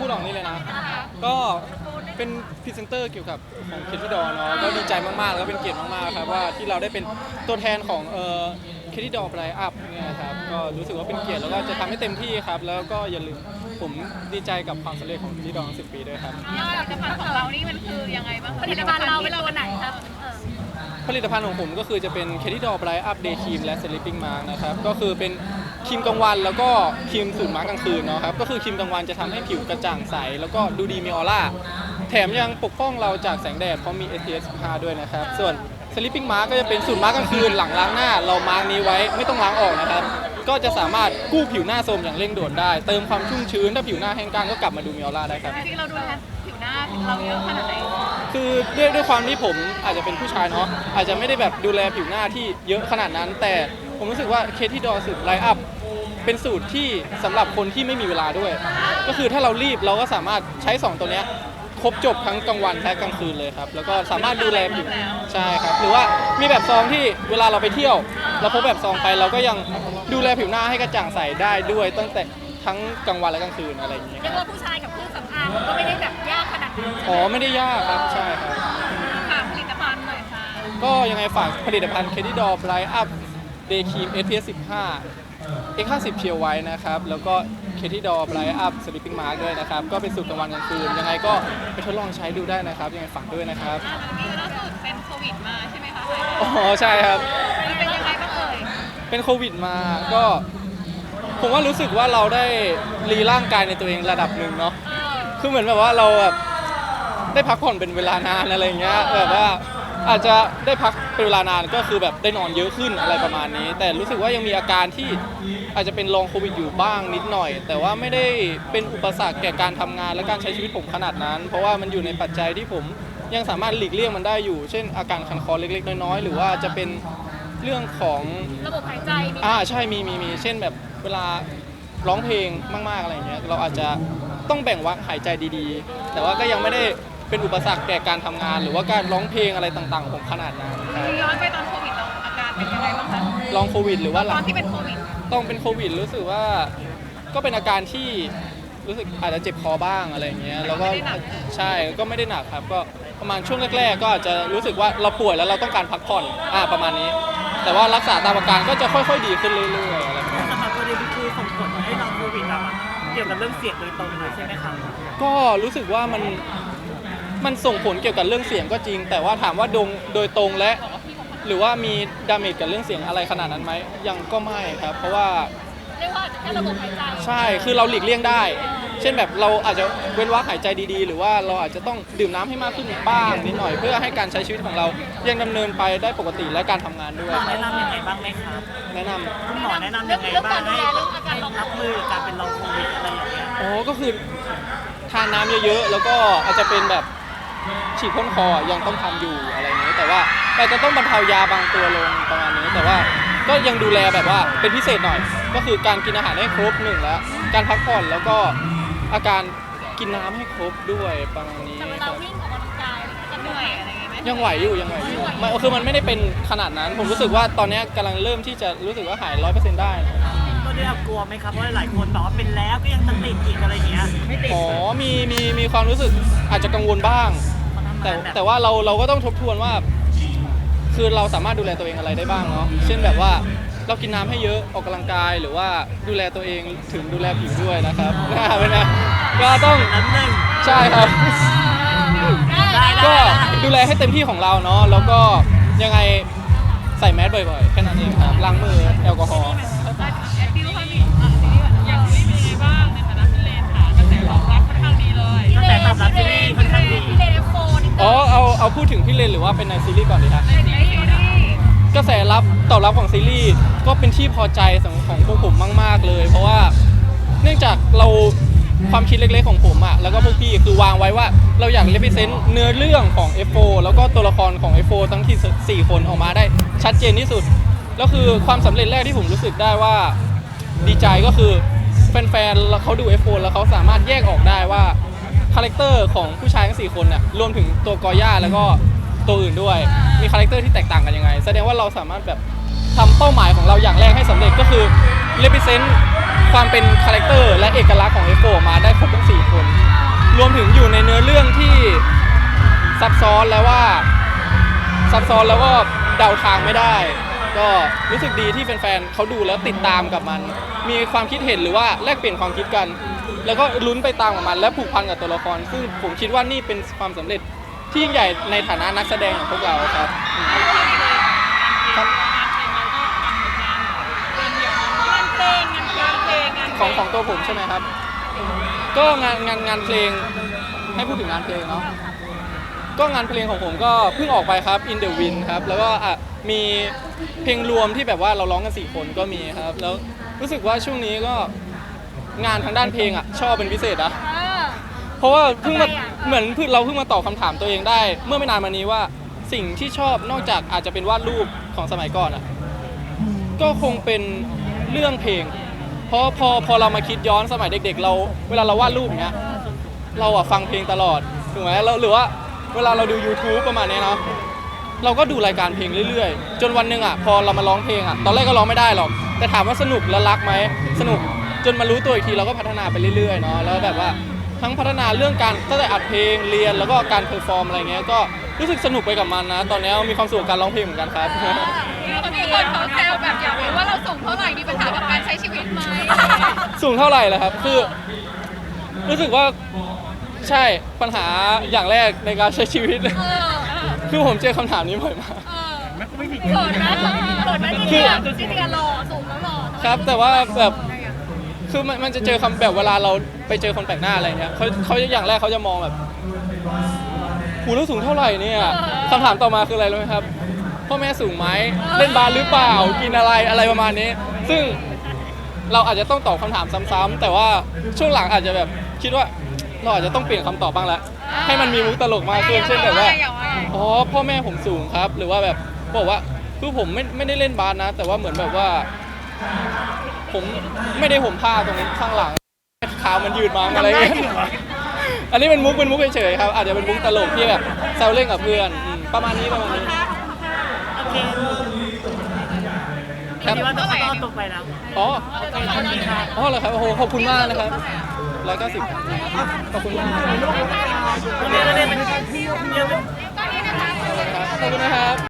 พูดออกนี่เลยนะ ก็เป็นพรีเซนเตอร์เกี่ยวกับของเคที่ดอเนาะก็ดีใจมากๆ แล้วก็เป็นเกียรติมากๆครับว่าที่เราได้เป็นตัวแทนของเอ่อเคที่ดอไบรอัพเนี่ยครับก็รู้สึกว่าเป็นเกียรติแล้วก็จะทำให้เต็มที่ครับ แล้วก็อย่าลืมผมดีใจกับความสำเร็จของเคที่ดอทั้ง10ปีด้วยครับผลิตภัณฑ์ของเรานี่มันคือยังไงบ้างผลิตภัณฑ์เราเป็นตัวไหนครับผลิตภัณฑ์ของผมก็คือจะเป็น k ค t ดอ b ไ i อัพเดย์ครีมและ Sleeping Mask นะครับก็คือเป็น ครีมกลางวันแล้วก็ครีมสูตรมาร์กกลางคืนเนาะครับก็คือครีมกลางวันจะทำให้ผิวกระจ่างใส แล้วก็ดูดีมีออร่าแถมยังปกป้องเราจากแสงแดดเพราะมี SPF 15ด้วยนะครับ ส่วน Sleeping Mask ก็จะเป็นสูตรมาร์กกลางคืนหลังล้างหน้า เรามาร์กนี้ไว้ไม่ต้องล้างออกนะครับ ก็จะสามารถกู้ผิวหน้าโทรมอย่างเร่งด่วนได้ เติมความชุ่มชื้นถ้าผิวหน้าแห้งกร้านก็กลับมาดูมีออร่าได้ครับจริงๆเราดูแลผิวหน้าเราเยอะขนาดไหนคือด้วยด้วยความที่ผมอาจจะเป็นผู้ชายเนาะอาจจะไม่ได้แบบดูแลผิวหน้าที่เยอะขนาดนั้นแต่ ผมรู้สึกว่าเคที่ดอสูตรไลอัพเป็นสูตรที่สำหรับคนที่ไม่มีเวลาด้วย ก็คือถ้าเรารีบเราก็สามารถใช้ 2 ตัวเนี้ยครบจบทั้งกลางวันและกลางคืนเลยครับ แล้วก็สามารถดูแลผิวใช่ครับ หรือว่ามีแบบซองที่เวลาเราไปเที่ยว เราพกแบบซองไปเราก็ยังดูแลผิวหน้าให้กระจ่างใสได้ด้วย ตั้งแต่ทั้งกลางวันและกลางคืนอะไรอย่างเงี้ยเรียกว่าผู้ชายกับเครื่องสำอางมันก็ไม่ได้แบบยากขนาดนั้นอ๋อไม่ได้ยากครับใช่ครับ ฝากผลิตภัณฑ์หน่อยค่ะ ก็ยังไงฝากผลิตภัณฑ์ k e t i d o r Bright Up Day Cream SPF 15 X 50 เพียวไว้นะครับ แล้วก็ k e t i d o r Bright Up Sleeping Mask ด้วยนะครับ ก็เป็นสูตรกลางวันกลางคืน ยังไงก็ไปทดลองใช้ดูได้นะครับ ยังไงฝากด้วยนะครับมีล่าสุดเป็นโควิดมาใช่ไหมคะอ๋อ ใช่ครับมันเป็นยังไงบ้างเอ่ยเป็นโควิดมาก็ผมว่ารู้สึกว่าเราได้รีร่างกายในตัวเองระดับหนึ่งเนาะ เออคือเหมือนแบบว่าเราแบบได้พักผ่อนเป็นเวลานานอะไรเงี้ยแบบว่า อาจจะได้พักเป็นเวลานานก็คือแบบได้นอนเยอะขึ้นอะไรประมาณนี้ แต่รู้สึกว่ายังมีอาการที่อาจจะเป็นลองโควิดอยู่บ้างนิดหน่อย แต่ว่าไม่ได้เป็นอุปสรรคแก่การทำงานและการใช้ชีวิตผมขนาดนั้น เพราะว่ามันอยู่ในปัจจัยที่ผมยังสามารถหลีกเลี่ยงมันได้อยู่ เช่น อาการคันคอเล็กๆ น้อยๆ หรือว่าจะเป็นเรื่องของ ระบบหายใจมีอ่าใช่มีมีมีเช่นแบบเวลาร้องเพลงมาก ๆ อะไรอย่างเงี้ยเราอาจจะต้องแบ่งวักหายใจดีๆ แต่ว่าก็ยังไม่ได้ เป็นอุปสรรคแก่การทำงาน หรือว่าการร้องเพลงอะไรต่างๆของผมขนาดนั้นครับย้อนไปตอนโควิดเราอาการเป็นยังไงบ้างคะลองโควิด หรือว่าหตลัองนที่เป็นโควิดต้องเป็นโควิด รู้สึกว่า ก็เป็นอาการที่รู้สึกอาจจะเจ็บคอบ้างอะไรอย่างเงี้ยแล้วก็ใช่ก็ไม่ได้หนักครับ ก็ประมาณช่วงแรก ๆ ก็อาจจะรู้สึกว่าเราป่วยแล้วเราต้องการพักผ่อนอ่าประมาณนี้ แต่ว่ารักษาตามอาการก็จะค่อย ๆ ดีขึ้นเรื่อยๆอะไรแบบนี้ สำหรับตัวเดวิดคือส่งผลให้เราโควิดเราอะเกี่ยวกับเรื่องเสียงโดยตรงเลยใช่ไหมครับก็รู้สึกว่ามัน มันส่งผลเกี่ยวกับเรื่องเสียงก็จริง แต่ว่าถามว่าโดงโดยตรงและ หรือว่ามีดาเมจกับเรื่องเสียงอะไรขนาดนั้นไหมยังก็ไม่ครับ เพราะว่าเรียกว่าแค่ระบบหายใจใช่คือเราหลีกเลี่ยงได้ เช่นแบบเราอาจจะเว้นวักหายใจดีๆ หรือว่าเราอาจจะต้องดื่มน้ำให้มากขึ้นบ้างนิดหน่อย เพื่อให้การใช้ชีวิตของเรายังดำเนินไปได้ปกติและการทำงานด้วยครัแนะบนำยังไงบ้างไหมครับ แนะนำ คุณหมอแนะนำยังไงบ้างให้ให้รับมือกับการเป็นลองโควิดอะไรอย่างเงี้ยอ๋อก็คือทานน้ำเยอะๆ แล้วก็อาจจะเป็นแบบ ฉีดพ่นคอยังต้องทำอยู่อะไรอย่างนี้แต่ว่าเราจะต้องบรรเทายาบางตัวลงประมาณนี้แต่ว่าก็ยังดูแลแบบว่าเป็นพิเศษหน่อย ก็คือการกินอาหารให้ครบหนึ่งแล้ว การพักผ่อนแล้วก็อาการกินน้ำให้ครบด้วยประมาณนี้ แต่เวคลารับวิ่งออกกำลังกายจะเหเหนื่นื่ออยยอะไรอย่างงี้ไหมยังไหวอยู่ยังไหวอยู่มันคือมันไม่ได้เป็นขนาดนั้น ผมรู้สึกว่าตอนนี้กำลังเริ่มที่จะรู้สึกว่าหายร้อยเปอร์เซ็นต์ได้ตัว นี้เรากลัวไหมครับเพราะหลายคนบอกว่าเป็นแล้วก็ยังจะติดอีกอะไรอย่างเงี้ยไม่ติดอ๋อมีมีมีความรู้สึกอาจจะกังวลบ้าง แต่แต่ว่าเราเราก็ต้องทบทวนว่า คือเราสามารถดูแลตัวเองอะไรได้บ้างเนาะเช่นแบบว่าเรากินน้ำให้เยอะออกกำลังกายหรือว่าดูแลตัวเองถึงดูแลผิวด้วยนะครับนะเป็นไงก็ต้องน้ำหนึ่งใช่ครับได้ได้ก็ดูแลให้เต็มที่ของเราเนาะแล้วก็ยังไงใส่แมสบ่อยๆแค่นั้นเองครับล้างมือแอลกอฮอล์ ถึงพี่เลนหรือว่าเป็นในซีรีส์ก่อนดีครับในซีรีส์กระแสรับตอบรับของซีรีส์ก็เป็นที่พอใจของของพวกผมมาก ๆ เลย เพราะว่าเนื่องจากเราความคิดเล็กๆของผมอะแล้วก็พวกพี่คือวางไว้ว่าเราอยากเล p เซนต์เนื้อเรื่องของ F4 แล้วก็ตัวละครของ F4 ทั้งที่ 4 คนออกมาได้ชัดเจนที่สุด แล้วคือความสำเร็จแรกที่ผมรู้สึกได้ว่าดีใจก็คือแฟนๆแล้วเขาดู F4 แล้วเขาสามารถแยกออกได้ว่า คาแรคเตอร์ของผู้ชายทั้งสี่คนเนี่ยรวมถึงตัวกอย่าแล้วก็ตัวอื่นด้วย มีคาแรคเตอร์ที่แตกต่างกันยังไง แสดงว่าเราสามารถแบบทำเป้าหมายของเราอย่างแรกให้สำเร็จก็คือ represent ความเป็นคาแรคเตอร์และเอกลักษณ์ของ F4 มาได้ครบทั้ง4คน รวมถึงอยู่ในเนื้อเรื่องที่ซับซ้อนแล้วว่าซับซ้อนแล้วก็เดาทางไม่ได้ ก็รู้สึกดีที่แฟนๆเขาดูแล้วติดตามกับมัน มีความคิดเห็นหรือว่าแลกเปลี่ยนความคิดกัน แล้วก็ลุ้นไปตามกับมัน และผูกพันกับตัวละคร ซึ่งผมคิดว่านี่เป็นความสำเร็จที่ยิ่งใหญ่ในฐานะนักแสดงของพวกเราครับอืมครับงานเพลงงานเพลงเพลงงานของของตัวผมใช่ไหมครับ ก็งานงานงานเพลงให้พูดถึงงานเพลงเนาะก็งานเพลงของผมก็เพิ่งออกไปครับ In the Wind ครับ แล้วก็อะมีเพลงรวมที่แบบว่าเราร้องกัน 4 คนก็มีครับ แล้วรู้สึกว่าช่วงนี้ก็ งานทางด้านเพลงอะชอบเป็นพิเศษนะเออ เพราะว่าเพิ่งมาทำไมอะ เหมือนเพิ่งเราเพิ่งมาตอบคำถามตัวเองได้ เมื่อไม่นานมานี้ว่าสิ่งที่ชอบนอกจากอาจจะเป็นวาดรูปของสมัยก่อนอะก็คงเป็นเรื่องเพลง เพราะพอพอเรามาคิดย้อนสมัยเด็ก ๆ เรา เวลาเราวาดรูปอย่างเงี้ยเราอะฟังเพลงตลอดถูกไหมแล้วหรือว่าเวลาเราดู YouTube ประมาณเนี้ยเนาะ เราก็ดูรายการเพลงเรื่อยๆ จนวันหนึ่งอะพอเรามาร้องเพลงอะตอนแรกก็ร้องไม่ได้หรอกแต่ถามว่าสนุกและรักไหมสนุก จนมารู้ตัวอีกทีเราก็พัฒนาไปเรื่อยๆเนาะแล้วแบบว่าทั้งพัฒนาเรื่องการตั้งแต่อัดเพลงเรียนแล้วก็การเพอร์ฟอร์มอะไรเงี้ยก็รู้สึกสนุกไปกับมันนะ ตอนนี้มีความสุขกับการร้องเพลงเหมือนกันครับมีคนเขาแซวแบบอยากรู้ว่าเราสูงเท่าไหร่มีปัญหากับการใช้ชีวิตไหมสูงเท่าไหร่ล่ะครับ คือ รู้สึกว่าใช่ปัญหาอย่างแรกในการใช้ชีวิตเออคือผมเจอคำถามนี้บ่อยมากเออมันก็ไม่ผิดเขินนะเขินนะจริงๆอะจริงๆอะหล่อสูงแล้วหล่อครับแต่ว่าแบบ คือมันมันจะเจอคำแบบเวลาเราไปเจอคนแปลกหน้าอะไรเงี้ยเขาเขาอย่างแรกเขาจะมองแบบหูแล้วสูงเท่าไหร่เนี่ยคำถามต่อมาคืออะไรรู้ไหมครับพ่อแม่สูงไหมเล่นบาสหรือเปล่ากินอะไรอะไรประมาณนี้ ซึ่งเราอาจจะต้องตอบคำถามซ้ำๆแต่ว่าช่วงหลังอาจจะแบบคิดว่าเราอาจจะต้องเปลี่ยนคำตอบบ้างแล้วให้มันมีมุกตลกมากขึ้นเช่นแบบว่าอ๋อพ่อแม่ผมสูงครับ หรือว่าแบบบอกว่าคือผมไม่ไม่ได้เล่นบาสนะ แต่ว่าเหมือนแบบว่า ผมไม่ได้ห่มผ้าตรงข้างหลังขามันยืดมาอะไรอย่างเงี้ยอันนี้เป็นมุกเป็นมุกเฉยๆครับ อาจจะเป็นมุกตลกที่แบบแซวเล่นกับเพื่อนอืมประมาณนี้ประมาณนี้โอเคครับคิดว่าต้องเข้าตกไปแล้วอ๋อโอเคขอบคุณค่ะอ๋อเหรอครับโอ้โหขอบคุณมากนะครับร้อยเก้าสิบขอบคุณมากครับเรียนเรียนเป็นเรียนขอบคุณนะครับ